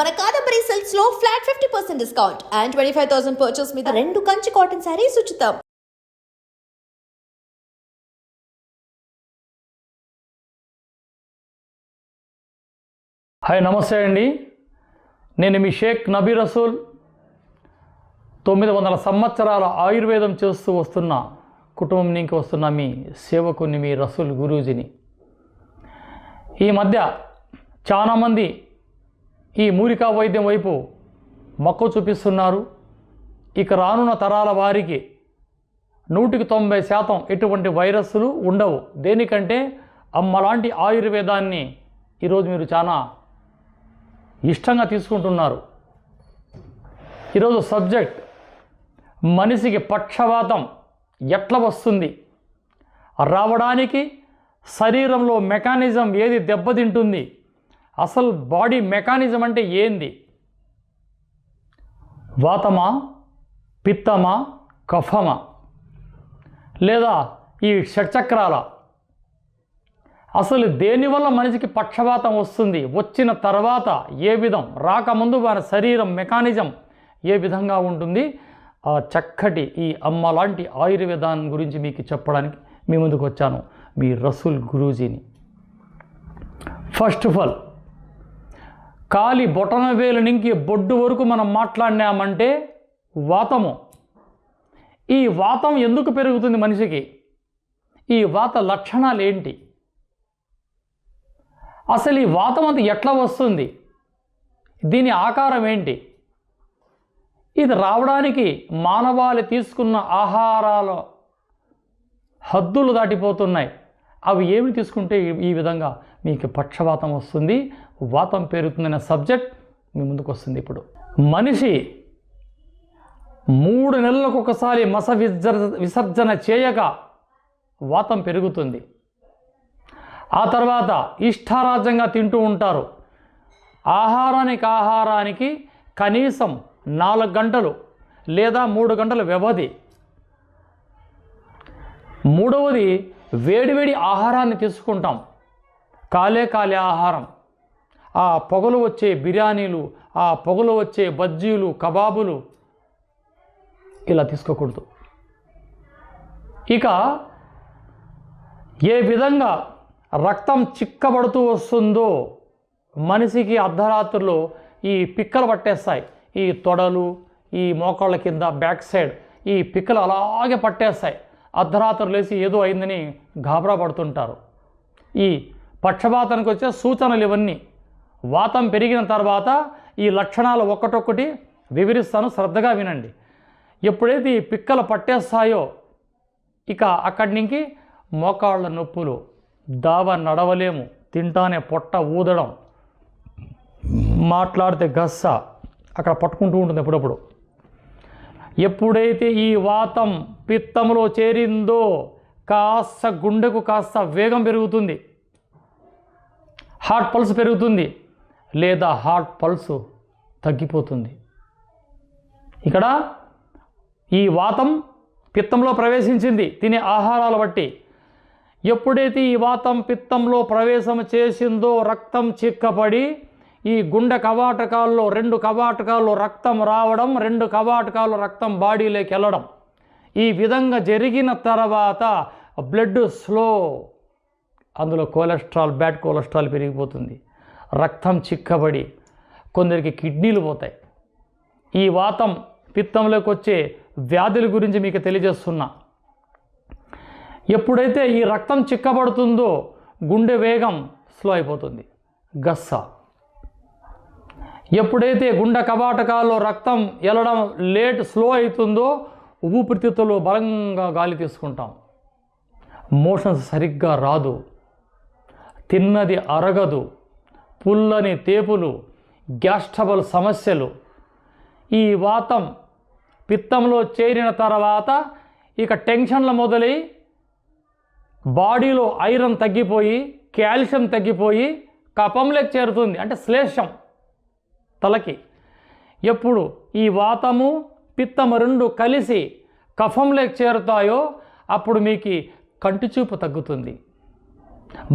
మన కాదంబరి సెల్స్ లో flat fifty percent discount and twenty five thousand purchase మీద రెండు కంచి కాటన్ శారీస్ ఉచితం హాయ్ నమస్తే అండి నేను మీ షేక్ నబీ రసూల్ తొమ్మిది వందల సంవత్సరాల ఆయుర్వేదం చేస్తూ వస్తున్న కుటుంబం నుంచి వస్తున్న మీ సేవకుని మీ రసూల్ గురూజీని ఈ మధ్య చాలామంది ఈ మూలికా వైద్యం వైపు మక్కువ చూపిస్తున్నారు ఇక రానున్న తరాల వారికి నూటికి తొంభై శాతం ఎటువంటి వైరస్లు ఉండవు దేనికంటే అమ్మలాంటి ఆయుర్వేదాన్ని ఈరోజు మీరు చాలా ఇష్టంగా తీసుకుంటున్నారు ఈరోజు సబ్జెక్ట్ మనిషికి పక్షవాతం ఎట్లా వస్తుంది రావడానికి శరీరంలో మెకానిజం ఏది దెబ్బతింటుంది అసలు బాడీ మెకానిజం అంటే ఏంది వాతమా పిత్తమా కఫమా లేదా ఈ షట్చక్రాల అసలు దేనివల్ల మనిషికి పక్షవాతం వస్తుంది వచ్చిన తర్వాత ఏ విధం రాకముందు వారి శరీరం మెకానిజం ఏ విధంగా ఉంటుంది ఆ చక్కటి ఈ అమ్మ లాంటి ఆయుర్వేదాన్ని గురించి మీకు చెప్పడానికి మీ ముందుకు వచ్చాను మీ రసూల్ గురూజీని ఫస్ట్ ఆఫ్ ఆల్ కాలి బొటన వేలు నింకి బొడ్డు వరకు మనం మాట్లాడినామంటే వాతము ఈ వాతం ఎందుకు పెరుగుతుంది మనిషికి ఈ వాత లక్షణాలు ఏంటి అసలు ఈ వాతం అది ఎట్లా వస్తుంది దీని ఆకారం ఏంటి ఇది రావడానికి మానవాళి తీసుకున్న ఆహారాల హద్దులు దాటిపోతున్నాయి అవి ఏమి తీసుకుంటే ఈ విధంగా మీకు పక్షవాతం వస్తుంది వాతం పెరుగుతుందనే సబ్జెక్ట్ మీ ముందుకు వస్తుంది ఇప్పుడు మనిషి మూడు నెలలకు ఒకసారి మస విజర్ విసర్జన చేయక వాతం పెరుగుతుంది ఆ తర్వాత ఇష్టారాజ్యంగా తింటూ ఉంటారు ఆహారానికి ఆహారానికి కనీసం నాలుగు గంటలు లేదా మూడు గంటల వ్యవధి మూడవది వేడివేడి ఆహారాన్ని తీసుకుంటాం కాలే కాలే ఆహారం ఆ పొగలు వచ్చే బిర్యానీలు ఆ పొగలు వచ్చే బజ్జీలు కబాబులు ఇలా తీసుకోకూడదు ఇక ఏ విధంగా రక్తం చిక్కబడుతూ వస్తుందో మనిషికి అర్ధరాత్రిలో ఈ పిక్కలు పట్టేస్తాయి ఈ తొడలు ఈ మోకాళ్ళ కింద బ్యాక్ సైడ్ ఈ పిక్కలు అలాగే పట్టేస్తాయి అర్ధరాత్రులు లేచి ఏదో అయిందని గాబరా పడుతుంటారు ఈ పక్షపాతానికి వచ్చే సూచనలు ఇవన్నీ వాతం పెరిగిన తర్వాత ఈ లక్షణాలు ఒక్కటొక్కటి వివరిస్తాను శ్రద్ధగా వినండి ఎప్పుడైతే ఈ పిక్కలు పట్టేస్తాయో ఇక అక్కడి నుంచి మోకాళ్ళ నొప్పులు దావ నడవలేము తింటానే పొట్ట ఊదడం మాట్లాడితే గస్స అక్కడ పట్టుకుంటూ ఉంటుంది ఎప్పుడప్పుడు ఎప్పుడైతే ఈ వాతం పిత్తంలో చేరిందో కాస్త గుండెకు కాస్త వేగం పెరుగుతుంది హార్ట్ పల్స్ పెరుగుతుంది లేదా హార్ట్ పల్స్ తగ్గిపోతుంది ఇక్కడ ఈ వాతం పిత్తంలో ప్రవేశించింది తినే ఆహారాలు బట్టి ఎప్పుడైతే ఈ వాతం పిత్తంలో ప్రవేశం చేసిందో రక్తం చిక్కపడి ఈ గుండె కవాటకాల్లో రెండు కవాటకాల్లో రక్తం రావడం రెండు కవాటకాల్లో రక్తం బాడీలోకి వెళ్ళడం ఈ విధంగా జరిగిన తర్వాత బ్లడ్ స్లో అందులో కొలెస్ట్రాల్ బ్యాడ్ కొలెస్ట్రాల్ పెరిగిపోతుంది రక్తం చిక్కబడి కొందరికి కిడ్నీలు పోతాయి ఈ వాతం పిత్తంలోకి వచ్చే వ్యాధుల గురించి మీకు తెలియజేస్తున్నా ఎప్పుడైతే ఈ రక్తం చిక్కబడుతుందో గుండె వేగం స్లో అయిపోతుంది గస్స ఎప్పుడైతే గుండె కబాటకాల్లో రక్తం వెళ్ళడం లేట్ స్లో అవుతుందో ఊపిరితిత్తులో బలంగా గాలి తీసుకుంటాం మోషన్స్ సరిగ్గా రాదు తిన్నది అరగదు పుల్లని తేపులు గ్యాస్ట్రబుల్ సమస్యలు ఈ వాతం పిత్తంలో చేరిన తర్వాత ఇక టెన్షన్లు మొదలై బాడీలో ఐరన్ తగ్గిపోయి కాల్షియం తగ్గిపోయి కపంలోకి చేరుతుంది అంటే శ్లేషం తలకి ఎప్పుడు ఈ వాతము పిత్తము రెండు కలిసి కఫంలోకి చేరుతాయో అప్పుడు మీకు కంటి చూపు తగ్గుతుంది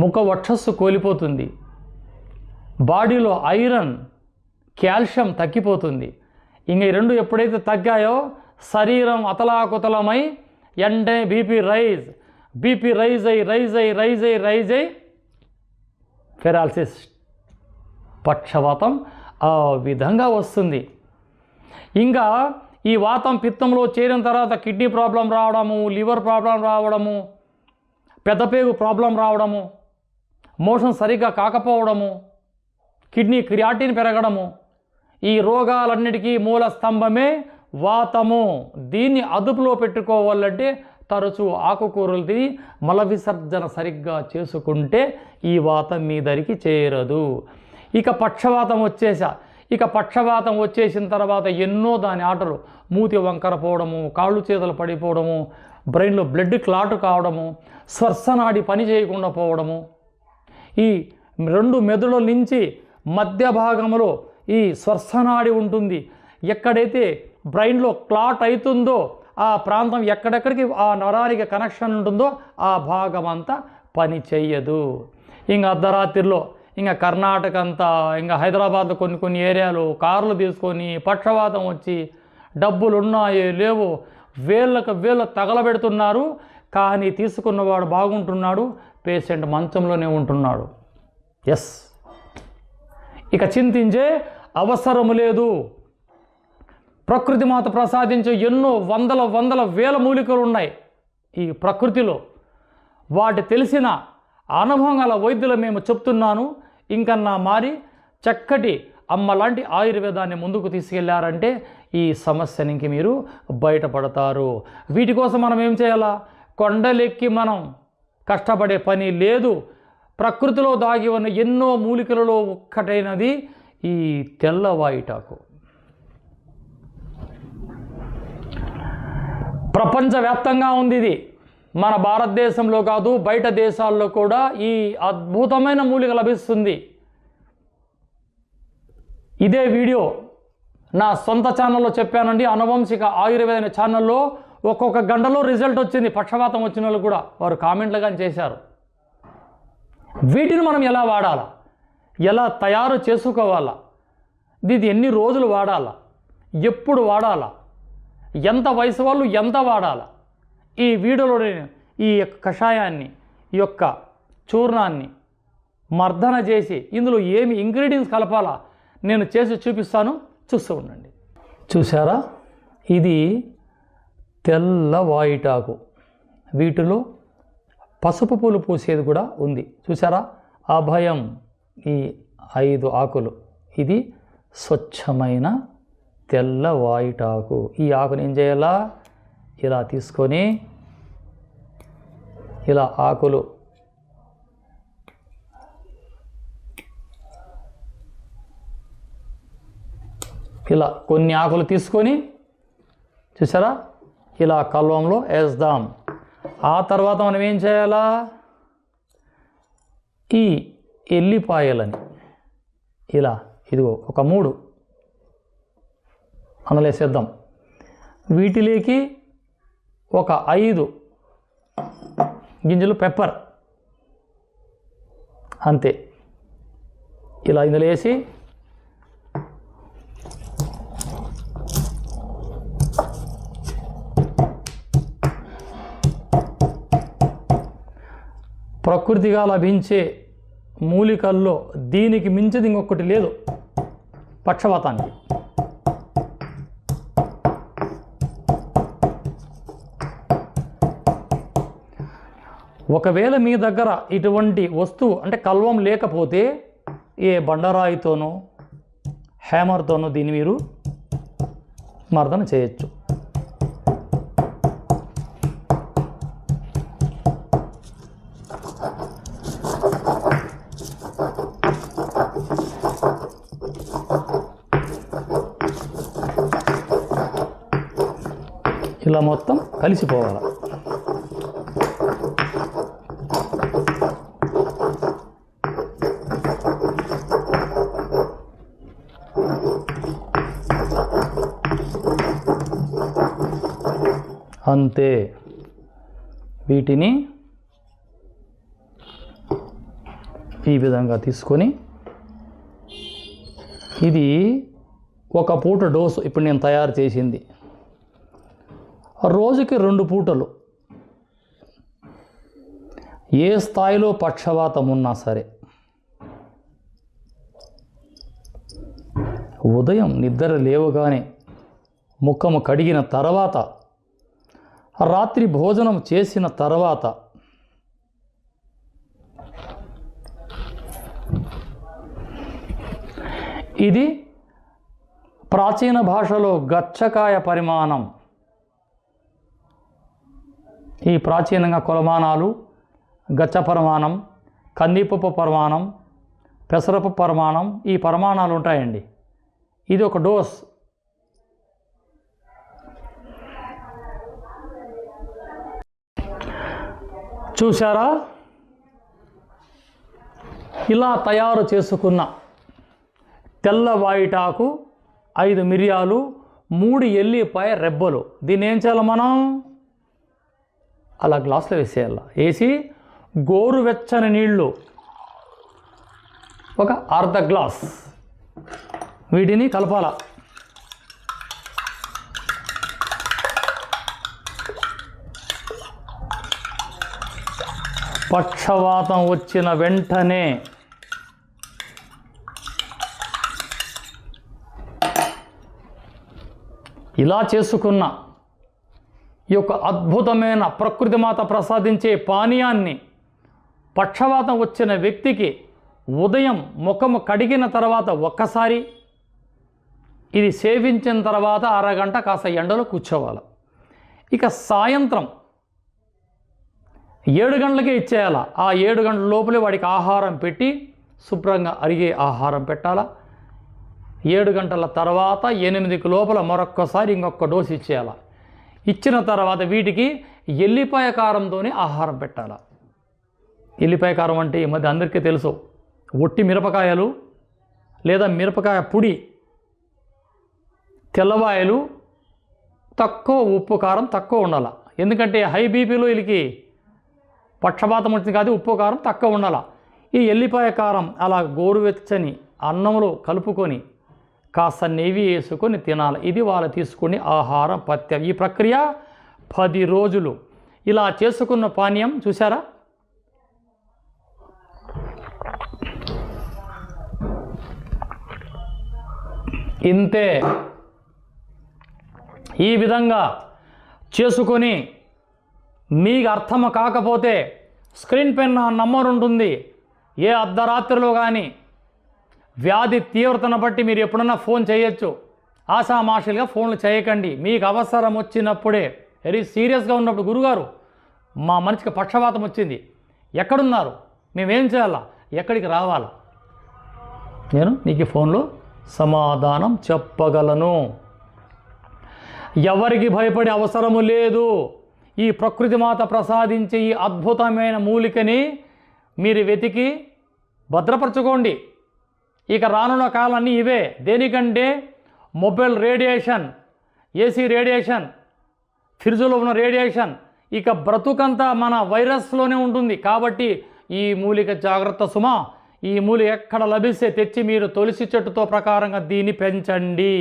ముఖ వక్షస్సు కోలిపోతుంది బాడీలో ఐరన్ కాల్షియం తగ్గిపోతుంది ఇంక ఈ రెండు ఎప్పుడైతే తగ్గాయో శరీరం అతలాకుతలమై ఎండే బీపీ రైజ్ బీపీ రైజ్ అయ్యి రైజ్ అయ్యి రైజ్ అయ్యి రైజ్ అయ్యి ఫెరాల్సిస్ పక్షవాతం ఆ విధంగా వస్తుంది ఇంకా ఈ వాతం పిత్తంలో చేరిన తర్వాత కిడ్నీ ప్రాబ్లం రావడము లివర్ ప్రాబ్లం రావడము పేగు ప్రాబ్లం రావడము మోషన్ సరిగ్గా కాకపోవడము కిడ్నీ క్రియాటిన్ పెరగడము ఈ రోగాలన్నిటికీ మూల స్తంభమే వాతము దీన్ని అదుపులో పెట్టుకోవాలంటే తరచూ ఆకుకూరలు తిని మల విసర్జన సరిగ్గా చేసుకుంటే ఈ వాతం మీ దరికి చేరదు ఇక పక్షవాతం వచ్చేసా ఇక పక్షవాతం వచ్చేసిన తర్వాత ఎన్నో దాని ఆటలు మూతి వంకర పోవడము కాళ్ళు చేతులు పడిపోవడము బ్రెయిన్లో బ్లడ్ క్లాట్ కావడము స్వర్శనాడి పని చేయకుండా పోవడము ఈ రెండు మెదడుల నుంచి మధ్య భాగంలో ఈ స్వర్శనాడి ఉంటుంది ఎక్కడైతే బ్రెయిన్లో క్లాట్ అవుతుందో ఆ ప్రాంతం ఎక్కడెక్కడికి ఆ నరానికి కనెక్షన్ ఉంటుందో ఆ భాగం అంతా పని చెయ్యదు ఇంకా అర్ధరాత్రిలో ఇంకా కర్ణాటక అంతా ఇంకా హైదరాబాద్లో కొన్ని కొన్ని ఏరియాలు కార్లు తీసుకొని పక్షవాతం వచ్చి డబ్బులు ఉన్నాయో లేవో వేళ్ళకు వేళ్ళ తగలబెడుతున్నారు కానీ తీసుకున్నవాడు బాగుంటున్నాడు పేషెంట్ మంచంలోనే ఉంటున్నాడు ఎస్ ఇక చింతించే అవసరం లేదు ప్రకృతి మాత ప్రసాదించే ఎన్నో వందల వందల వేల మూలికలు ఉన్నాయి ఈ ప్రకృతిలో వాటి తెలిసిన అనుభవం గల వైద్యులు మేము చెప్తున్నాను ఇంకన్నా మారి చక్కటి అమ్మలాంటి ఆయుర్వేదాన్ని ముందుకు తీసుకెళ్లారంటే ఈ సమస్య నుంచి మీరు బయటపడతారు వీటి కోసం మనం ఏం చేయాలా కొండలెక్కి మనం కష్టపడే పని లేదు ప్రకృతిలో దాగి ఉన్న ఎన్నో మూలికలలో ఒక్కటైనది ఈ తెల్లవాయిటాకు ప్రపంచవ్యాప్తంగా ఉంది ఇది మన భారతదేశంలో కాదు బయట దేశాల్లో కూడా ఈ అద్భుతమైన మూలిక లభిస్తుంది ఇదే వీడియో నా సొంత ఛానల్లో చెప్పానండి అనువంశిక ఆయుర్వేద ఛానల్లో ఒక్కొక్క గంటలో రిజల్ట్ వచ్చింది పక్షపాతం వచ్చిన వాళ్ళు కూడా వారు కామెంట్లు కానీ చేశారు వీటిని మనం ఎలా వాడాలా ఎలా తయారు చేసుకోవాలా ఇది ఎన్ని రోజులు వాడాలా ఎప్పుడు వాడాలా ఎంత వయసు వాళ్ళు ఎంత వాడాలా ఈ వీడియోలో ఈ యొక్క కషాయాన్ని ఈ యొక్క చూర్ణాన్ని మర్దన చేసి ఇందులో ఏమి ఇంగ్రీడియంట్స్ కలపాలా నేను చేసి చూపిస్తాను చూస్తూ ఉండండి చూసారా ఇది తెల్ల వాయిటాకు వీటిలో పసుపు పూలు పూసేది కూడా ఉంది చూసారా అభయం ఈ ఐదు ఆకులు ఇది స్వచ్ఛమైన తెల్ల వాయిటాకు ఈ ఆకుని ఏం చేయాలా ఇలా తీసుకొని ఇలా ఆకులు ఇలా కొన్ని ఆకులు తీసుకొని చూసారా ఇలా కల్వంలో వేద్దాం ఆ తర్వాత మనం ఏం చేయాలా ఈ ఎల్లిపాయలని ఇలా ఇదిగో ఒక మూడు అందులో వేసేద్దాం వీటిలోకి ఒక ఐదు గింజలు పెప్పర్ అంతే ఇలా ఇందులో వేసి ప్రకృతిగా లభించే మూలికల్లో దీనికి మించింది ఇంకొకటి లేదు పక్షవాతానికి ఒకవేళ మీ దగ్గర ఇటువంటి వస్తువు అంటే కల్వం లేకపోతే ఏ బండరాయితోనో హ్యామర్తోనో దీన్ని మీరు మర్దన చేయొచ్చు ఇలా మొత్తం కలిసిపోవాలి అంతే వీటిని ఈ విధంగా తీసుకొని ఇది ఒక పూట డోసు ఇప్పుడు నేను తయారు చేసింది రోజుకి రెండు పూటలు ఏ స్థాయిలో పక్షవాతం ఉన్నా సరే ఉదయం నిద్ర లేవగానే ముఖము కడిగిన తర్వాత రాత్రి భోజనం చేసిన తర్వాత ఇది ప్రాచీన భాషలో గచ్చకాయ పరిమాణం ఈ ప్రాచీనంగా కొలమానాలు గచ్చ పరిమాణం కందిపప్పు పరిమాణం పెసరపు పరిమాణం ఈ పరిమాణాలు ఉంటాయండి ఇది ఒక డోస్ చూశారా ఇలా తయారు చేసుకున్న తెల్లవాయిటాకు ఐదు మిరియాలు మూడు ఎల్లిపాయ రెబ్బలు దీన్ని ఏం చేయాలి మనం అలా గ్లాసులో వేసేయాల వేసి గోరువెచ్చని నీళ్ళు ఒక అర్ధ గ్లాస్ వీటిని కలపాల పక్షవాతం వచ్చిన వెంటనే ఇలా చేసుకున్న ఈ యొక్క అద్భుతమైన ప్రకృతి మాత ప్రసాదించే పానీయాన్ని పక్షవాతం వచ్చిన వ్యక్తికి ఉదయం ముఖము కడిగిన తర్వాత ఒక్కసారి ఇది సేవించిన తర్వాత అరగంట కాస్త ఎండలో కూర్చోవాలి ఇక సాయంత్రం ఏడు గంటలకే ఇచ్చేయాలా ఆ ఏడు గంటల లోపలే వాడికి ఆహారం పెట్టి శుభ్రంగా అరిగే ఆహారం పెట్టాలా ఏడు గంటల తర్వాత ఎనిమిదికి లోపల మరొక్కసారి ఇంకొక డోసు ఇచ్చేయాల ఇచ్చిన తర్వాత వీటికి ఎల్లిపాయ కారంతోనే ఆహారం పెట్టాల ఎల్లిపాయ కారం అంటే ఈ మధ్య అందరికీ తెలుసు ఒట్టి మిరపకాయలు లేదా మిరపకాయ పొడి తెల్లవాయలు తక్కువ ఉప్పు కారం తక్కువ ఉండాలి ఎందుకంటే హై బీపీలో వీళ్ళకి పక్షపాతం వచ్చింది కాదు ఉప్పు కారం తక్కువ ఉండాల ఈ ఎల్లిపాయ కారం అలా గోరువెచ్చని అన్నంలో కలుపుకొని కాస్త నెయ్యి వేసుకొని తినాలి ఇది వాళ్ళు తీసుకుని ఆహారం పత్యం ఈ ప్రక్రియ పది రోజులు ఇలా చేసుకున్న పానీయం చూసారా ఇంతే ఈ విధంగా చేసుకొని మీకు అర్థం కాకపోతే స్క్రీన్ పైన నా నంబర్ ఉంటుంది ఏ అర్ధరాత్రిలో కానీ వ్యాధి తీవ్రతను బట్టి మీరు ఎప్పుడన్నా ఫోన్ చేయొచ్చు ఆషామాషిలుగా ఫోన్లు చేయకండి మీకు అవసరం వచ్చినప్పుడే వెరీ సీరియస్గా ఉన్నప్పుడు గురుగారు మా మనిషికి పక్షపాతం వచ్చింది ఎక్కడున్నారు మేమేం చేయాలా ఎక్కడికి రావాలా నేను నీకు ఫోన్లో సమాధానం చెప్పగలను ఎవరికి భయపడే అవసరము లేదు ఈ ప్రకృతి మాత ప్రసాదించే ఈ అద్భుతమైన మూలికని మీరు వెతికి భద్రపరచుకోండి ఇక రానున్న కాలన్నీ ఇవే దేనికంటే మొబైల్ రేడియేషన్ ఏసీ రేడియేషన్ ఫ్రిడ్జ్లో ఉన్న రేడియేషన్ ఇక బ్రతుకంతా మన వైరస్లోనే ఉంటుంది కాబట్టి ఈ మూలిక జాగ్రత్త సుమా ఈ మూలిక ఎక్కడ లభిస్తే తెచ్చి మీరు తులసి చెట్టుతో ప్రకారంగా దీన్ని పెంచండి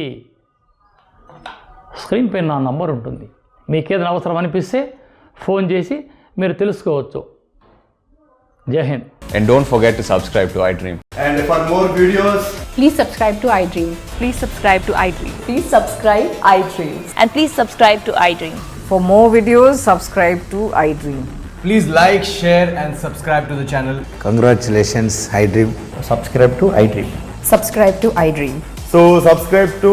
స్క్రీన్ పైన నా నంబర్ ఉంటుంది మీకు ఏదైనా అవసరం అనిపిస్తే ఫోన్ చేసి మీరు తెలుసుకోవచ్చు జై Hind And don't forget to subscribe to iDream. And for more videos, please subscribe to iDream. Please subscribe to iDream. Please subscribe iDream. And please subscribe to iDream. For more videos, subscribe to iDream. Please like, share, and subscribe to the channel. Congratulations, iDream. Subscribe to iDream. Subscribe to iDream. So subscribe to